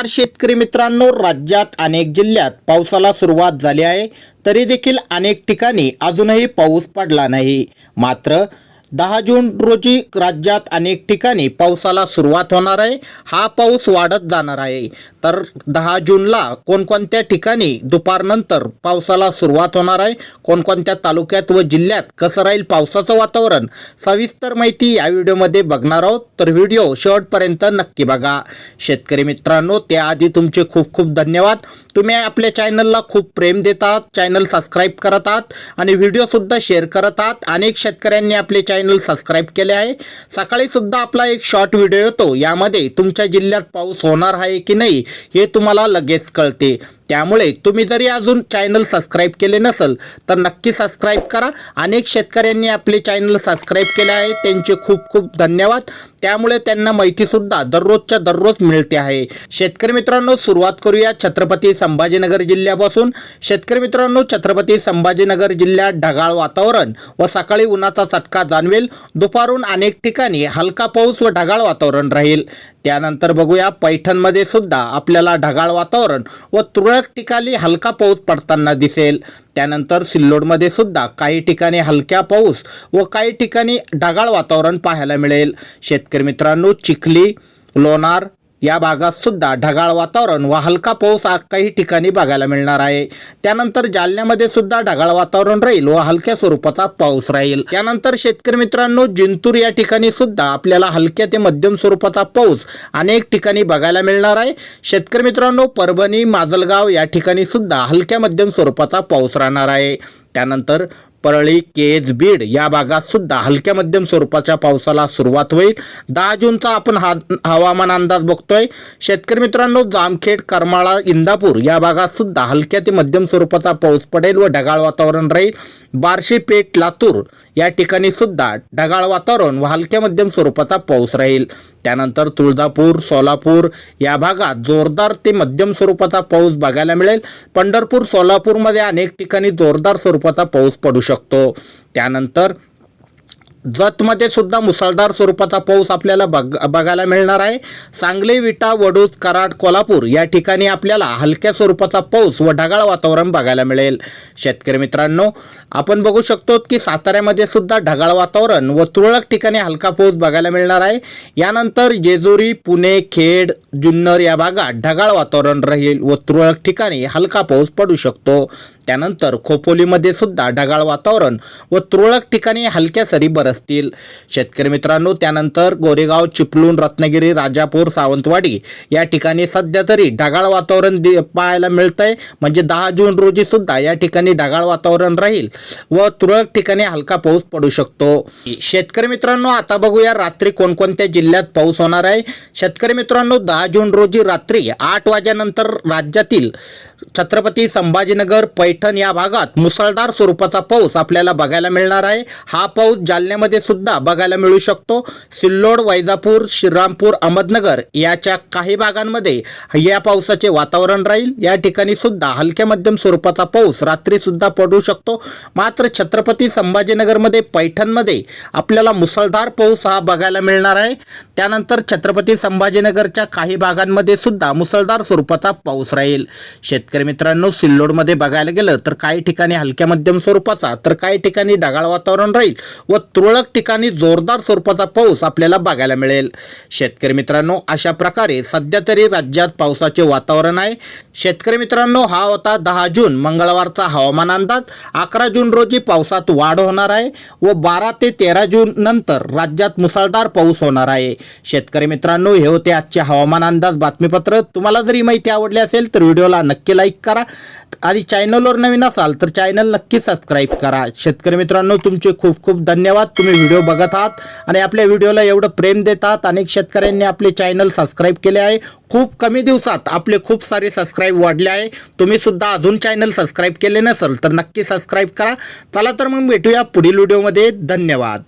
नमस्कार शेतकरी मित्रांनो राज्यात अनेक जिल्ह्यात पावसाला सुरुवात झाली आहे. तरी देखील अनेक ठिकाणी अजूनही पाऊस पडला नाही. मात्र दहा जून रोजी राज्यात अनेक ठिकाणी पावसाला सुरुवात होणार आहे. हा पाऊस वाढत जाणार आहे. तर दहा जूनला कोणकोणत्या ठिकाणी दुपारनंतर पावसाला सुरुवात होणार आहे? कोणकोणत्या तालुक्यात व जिल्ह्यात कसं राहील पावसाचं वातावरण? सविस्तर माहिती या व्हिडिओमध्ये बघणार आहोत. तर व्हिडिओ शेवटपर्यंत नक्की बघा. शेतकरी मित्रांनो त्याआधी तुमचे खूप खूप धन्यवाद. तुम्ही आपल्या चॅनलला खूप प्रेम देतात चॅनल सबस्क्राईब करत आहात आणि व्हिडिओसुद्धा शेअर करत आहात अनेक शेतकऱ्यांनी आपले चॅनल सबस्क्राईब केले आहे. सकाळी सुद्धा आपला एक शॉर्ट व्हिडिओ येतो. यामध्ये तुमच्या जिल्ह्यात पाऊस होणार आहे की नाही हे तुम्हाला लगेच कळते. त्यामुळे तुम्ही जरी अजून चॅनल सबस्क्राईब केले नसेल तर नक्की सबस्क्राईब करा. अनेक शेतकऱ्यांनी आपले चॅनल सबस्क्राईब केले आहे. त्यांचे खूप खूप धन्यवाद. त्यामुळे त्यांना माहितीसुद्धा दररोजच्या दररोज मिळते आहे. शेतकरी मित्रांनो सुरुवात करूया छत्रपती संभाजीनगर जिल्ह्यापासून. शेतकरी मित्रांनो छत्रपती संभाजीनगर जिल्ह्यात ढगाळ वातावरण व सकाळी उन्हाचा चटका जाणवेल. दुपारून अनेक ठिकाणी हलका पाऊस व ढगाळ वातावरण राहील. त्यानंतर बघूया पैठणमध्ये सुद्धा आपल्याला ढगाळ वातावरण व तुरळक ठिकाणी हलका पाऊस पडताना दिसेल. त्यानंतर सिल्लोडमध्ये सुद्धा काही ठिकाणी हलक्या पाऊस व काही ठिकाणी ढगाळ वातावरण पाहायला मिळेल. शेतकरी मित्रांनो चिखली लोणार या भागात सुद्धा ढगाळ वातावरण व हलका पाऊस काही ठिकाणी बघायला मिळणार आहे. त्यानंतर जालन्यामध्ये सुद्धा ढगाळ वातावरण राहील व हलक्या स्वरूपाचा पाऊस राहील. त्यानंतर शेतकरी मित्रांनो जिंतूर या ठिकाणी सुद्धा आपल्याला हलक्या ते मध्यम स्वरूपाचा पाऊस अनेक ठिकाणी बघायला मिळणार आहे. शेतकरी मित्रांनो परभणी माजलगाव या ठिकाणी सुद्धा हलक्या मध्यम स्वरूपाचा पाऊस राहणार आहे. त्यानंतर परळी केज बीड या भागात सुद्धा हलक्या मध्यम स्वरूपाच्या पावसाला सुरुवात होईल. दहा जूनचा आपण हा हवामान अंदाज बघतोय. शेतकरी मित्रांनो जामखेड करमाळा इंदापूर या भागात सुद्धा हलक्या ते मध्यम स्वरूपाचा पाऊस पडेल व ढगाळ वातावरण राहील. बार्शी पेठ लातूर या ठिकाणी सुद्धा ढगाळ वातावरण व हलक्या मध्यम स्वरूपाचा पाऊस राहील. त्यानंतर तुळजापूर सोलापूर या भागात जोरदार ते मध्यम स्वरूपाचा पाऊस बघायला मिळेल. पंढरपूर सोलापूरमध्ये अनेक ठिकाणी जोरदार स्वरूपाचा पाऊस पडू शकतो. त्यानंतर जतमध्ये सुद्धा मुसळधार स्वरूपाचा पाऊस आपल्याला बघ बघायला मिळणार आहे. सांगली विटा वडूज कराड कोल्हापूर या ठिकाणी आपल्याला हलक्या स्वरूपाचा पाऊस व ढगाळ वातावरण बघायला मिळेल. शेतकरी मित्रांनो आपण बघू शकतो की साताऱ्यामध्ये सुद्धा ढगाळ वातावरण व तुरळक ठिकाणी हलका पाऊस बघायला मिळणार आहे. यानंतर जेजुरी पुणे खेड जुन्नर या भागात ढगाळ वातावरण राहील व तुरळक ठिकाणी हलका पाऊस पडू शकतो. त्यानंतर खोपोलीमध्ये सुद्धा ढगाळ वातावरण व तुरळक ठिकाणी हलक्या सरी बरसतील. शेतकरी मित्रांनो त्यानंतर गोरेगाव चिपळूण रत्नागिरी राजापूर सावंतवाडी या ठिकाणी सध्या तरी ढगाळ वातावरण दि पाहायला आहे म्हणजे दहा जून रोजी सुद्धा या ठिकाणी ढगाळ वातावरण राहील व तुरळक ठिकाणी हलका पाऊस पडू शकतो. शेतकरी मित्रांनो आता बघूया रात्री कोणकोणत्या जिल्ह्यात पाऊस होणार आहे. शेतकरी मित्रांनो दहा जून रोजी रात्री आठ वाजेनंतर राज्यातील छत्रपती संभाजीनगर पैठण या भागात मुसळधार स्वरूपाचा पाऊस आपल्याला बघायला मिळणार आहे. हा पाऊस जालन्यामध्ये सुद्धा बघायला मिळू शकतो. सिल्लोड वैजापूर श्रीरामपूर अहमदनगर याच्या काही भागांमध्ये या पावसाचे वातावरण राहील. या ठिकाणी सुद्धा हलक्या मध्यम स्वरूपाचा पाऊस रात्री सुद्धा पडू शकतो. मात्र छत्रपती संभाजीनगरमध्ये पैठणमध्ये आपल्याला मुसळधार पाऊस हा बघायला मिळणार आहे. त्यानंतर छत्रपती संभाजीनगरच्या काही भागांमध्ये सुद्धा मुसळधार स्वरूपाचा पाऊस राहील. शेत शेतकरी मित्रांनो सिल्लोडमध्ये बघायला गेलं तर काही ठिकाणी हलक्या मध्यम स्वरूपाचा तर काही ठिकाणी ढगाळ वातावरण राहील व तुरळक ठिकाणी जोरदार स्वरूपाचा पाऊस आपल्याला बघायला मिळेल. शेतकरी मित्रांनो अशा प्रकारे सध्या तरी राज्यात पावसाचे वातावरण आहे. शेतकरी मित्रांनो हा होता दहा जून मंगळवारचा हवामान अंदाज. अकरा जून रोजी पावसात वाढ होणार आहे व बारा ते तेरा जून नंतर राज्यात मुसळधार पाऊस होणार आहे. शेतकरी मित्रांनो हे होते आजचे हवामान अंदाज बातमीपत्र. तुम्हाला जरी माहिती आवडली असेल तर व्हिडिओला नक्की लाईक करा. आणि चॅनलवर नवीन असाल तर चॅनल नक्की सबस्क्राईब करा. शेतकरी मित्रांनो तुमचे खूप खूप धन्यवाद. तुम्ही व्हिडिओ बघत आहात आणि आपल्या व्हिडिओला एवढं प्रेम देतात. अनेक शेतकऱ्यांनी आपले चॅनल सबस्क्राईब केले आहे. खूप कमी दिवसात आपले खूप सारे सबस्क्राईब वाढले आहे. तुम्ही सुद्धा अजून चॅनल सबस्क्राईब केले नसेल तर नक्की सबस्क्राईब करा. चला तर मग भेटूया पुढील व्हिडिओमध्ये धन्यवाद.